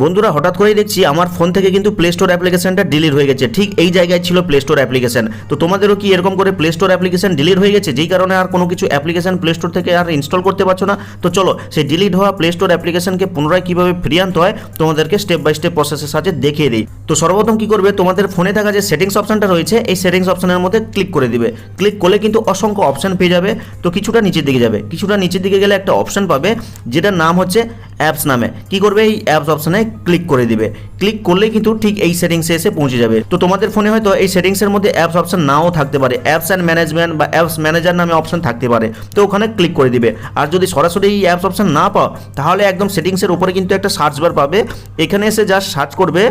বন্ধুরা, হঠাৎ করেই দেখছি আমার ফোন থেকে কিন্তু প্লে স্টোর অ্যাপ্লিকেশনটা ডিলিট হয়ে গেছে। ঠিক এই জায়গায় ছিল প্লে স্টোর অ্যাপ্লিকেশন তো তোমাদেরও কি এরকম করে প্লে স্টোর অ্যাপ্লিকেশন ডিলিট হয়ে গেছে? যেই কারণে আর কোনো কিছু অ্যাপ্লিকেশন প্লে স্টোর থেকে আর ইনস্টল করতে পারছ না? তো চলো, সেই ডিলিট হওয়া প্লে স্টোর অ্যাপ্লিকেশনকে পুনরায় কীভাবে ফিরিয়ে আনতে হয়, তোমাদেরকে স্টেপ বাই স্টেপ প্রসেসের সাহায্যে দেখিয়ে দিই। তো সর্বপ্রথম কি করবে? তোমাদের ফোনে থাকা যে সেটিংস অপশনটা রয়েছে, এই সেটিংস অপশনের মধ্যে ক্লিক করে দিবে। ক্লিক করলে কিন্তু অসংখ্য অপশন পেয়ে যাবে। তো কিছুটা নিচের দিকে যাবে। কিছুটা নিচের দিকে গেলে একটা অপশন পাবে, যেটার নাম হচ্ছে অ্যাপস নামে। কি করবে? এই অ্যাপস অপশনে ক্লিক করে দিবে। ক্লিক করলেই কিন্তু ঠিক এই সেটিংসে এসে পৌঁছে যাবে। তো তোমাদের ফোনে হয়তো এই সেটিংসের মধ্যে অ্যাপস অপশন নাও থাকতে পারে। অ্যাপস অ্যান্ড ম্যানেজমেন্ট বা অ্যাপস ম্যানেজার নামে অপশন থাকতে পারে। তো ওখানে ক্লিক করে দিবে। আর যদি সরাসরি এই অ্যাপস অপশন না পাও, তাহলে একদম সেটিংসের উপরে কিন্তু একটা সার্চ বার পাবে। এখানে এসে জাস্ট সার্চ করবে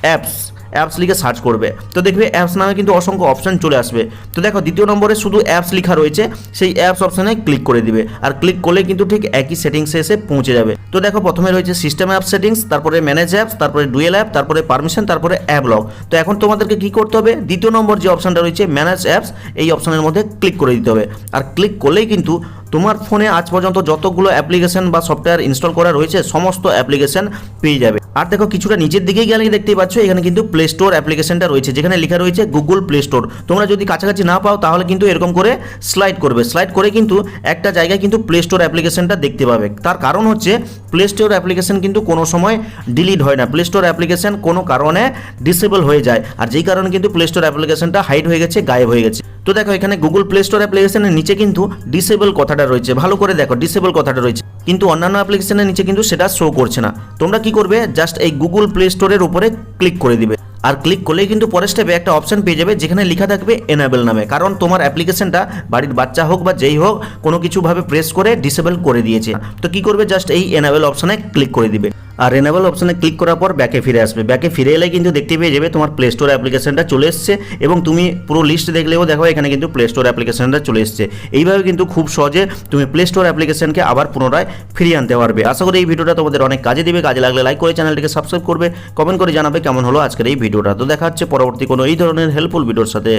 অ্যাপস অ্যাপস লিখে সার্চ করবে। তো দেখবে অ্যাপস নামে কিন্তু অসংখ্য অপশন চলে আসবে। তো দেখো, দ্বিতীয় নম্বরে শুধু অ্যাপস লেখা রয়েছে, সেই অ্যাপস অপশনে ক্লিক করে দিবে। আর ক্লিক করলে কিন্তু ঠিক একই সেটিংসে এসে পৌঁছে যাবে। তো দেখো, প্রথমে রয়েছে সিস্টেম অ্যাপ সেটিংস তারপরে ম্যানেজ অ্যাপস তারপরে ডুয়েল অ্যাপ তারপরে পারমিশন তারপরে অ্যাপ লক তো এখন তোমাদেরকে কি করতে হবে? দ্বিতীয় নম্বর যে অপশনটা রয়েছে ম্যানেজ অ্যাপস এই অপশনের মধ্যে ক্লিক করে দিতে হবে। আর ক্লিক করলেই কিন্তু তোমার ফোনে আজ পর্যন্ত যতগুলো অ্যাপ্লিকেশন বা সফটওয়্যার ইনস্টল করা রয়েছে, সমস্ত অ্যাপ্লিকেশন পেয়ে যাবে। আর দেখো, কিছুটা নিচের দিকেই গেলে দেখতেই পাচ্ছ, এখানে কিন্তু প্লে স্টোর অ্যাপ্লিকেশনটা রয়েছে, যেখানে লেখা রয়েছে গুগল প্লে স্টোর তোমরা যদি কাছাকাছি না পাও, তাহলে কিন্তু এরকম করে স্লাইড করবে। স্লাইড করে কিন্তু একটা জায়গায় কিন্তু প্লে স্টোর অ্যাপ্লিকেশনটা দেখতে পাবে। তার কারণ হচ্ছে প্লে স্টোর অ্যাপ্লিকেশন কিন্তু কোনো সময় ডিলিট হয় না। প্লে স্টোর অ্যাপ্লিকেশন কোনো কারণে ডিসেবল হয়ে যায়। আর যেই কারণে কিন্তু প্লে স্টোর অ্যাপ্লিকেশনটা হাইড হয়ে গেছে, গায়েব হয়ে গেছে। তো দেখো, এখানে গুগল প্লে স্টোর অ্যাপ্লিকেশনের নিচে কিন্তু ডিসেবল কথাটা রয়েছে। ভালো করে দেখো ডিসেবল কথাটা রয়েছে। কিন্তু অন্যান্য অ্যাপ্লিকেশনের নিচে কিন্তু সেটা শো করছে না। তোমরা কি করবে? জাস্ট এই গুগল প্লে স্টোরের উপরে ক্লিক করে দিবে। আর ক্লিক করলেই কিন্তু পরের স্টেপে একটা অপশান পেয়ে যাবে, যেখানে লেখা থাকবে এনাবেল নামে। কারণ তোমার অ্যাপ্লিকেশনটা বাড়ির বাচ্চা হোক বা যেই হোক, কোনো কিছুভাবে প্রেস করে ডিসেবল করে দিয়েছে। তো কি করবে? জাস্ট এই এনাবেল অপশানে ক্লিক করে দিবে। আর রেনেবল অপশানে ক্লিক করার পর ব্যাকে ফিরে আসবে। ব্যাকে ফিরে এলে কিন্তু দেখতে পেয়ে যাবে তোমার প্লে স্টোর অ্যাপ্লিকেশনটা চলে এসছে এবং তুমি পুরো লিস্ট দেখলেও দেখো এখানে কিন্তু প্লে স্টোর অ্যাপ্লিকেশনটা চলে এসছে। এইভাবে কিন্তু খুব সহজে তুমি প্লে স্টোর অ্যাপ্লিকেশনকে আবার পুনরায় ফিরিয়ে আনতে পারবে। আশা করি এই ভিডিওটা তোমাদের অনেক কাজে দিবে। কাজে লাগলে লাইক করে চ্যানেলটিকে সাবস্ক্রাইব করবে। কমেন্ট করে জানাবে কেমন হলো আজকের এই ভিডিওটা তো দেখা হচ্ছে পরবর্তী কোনো এই ধরনের হেল্পফুল ভিডিওর সাথে।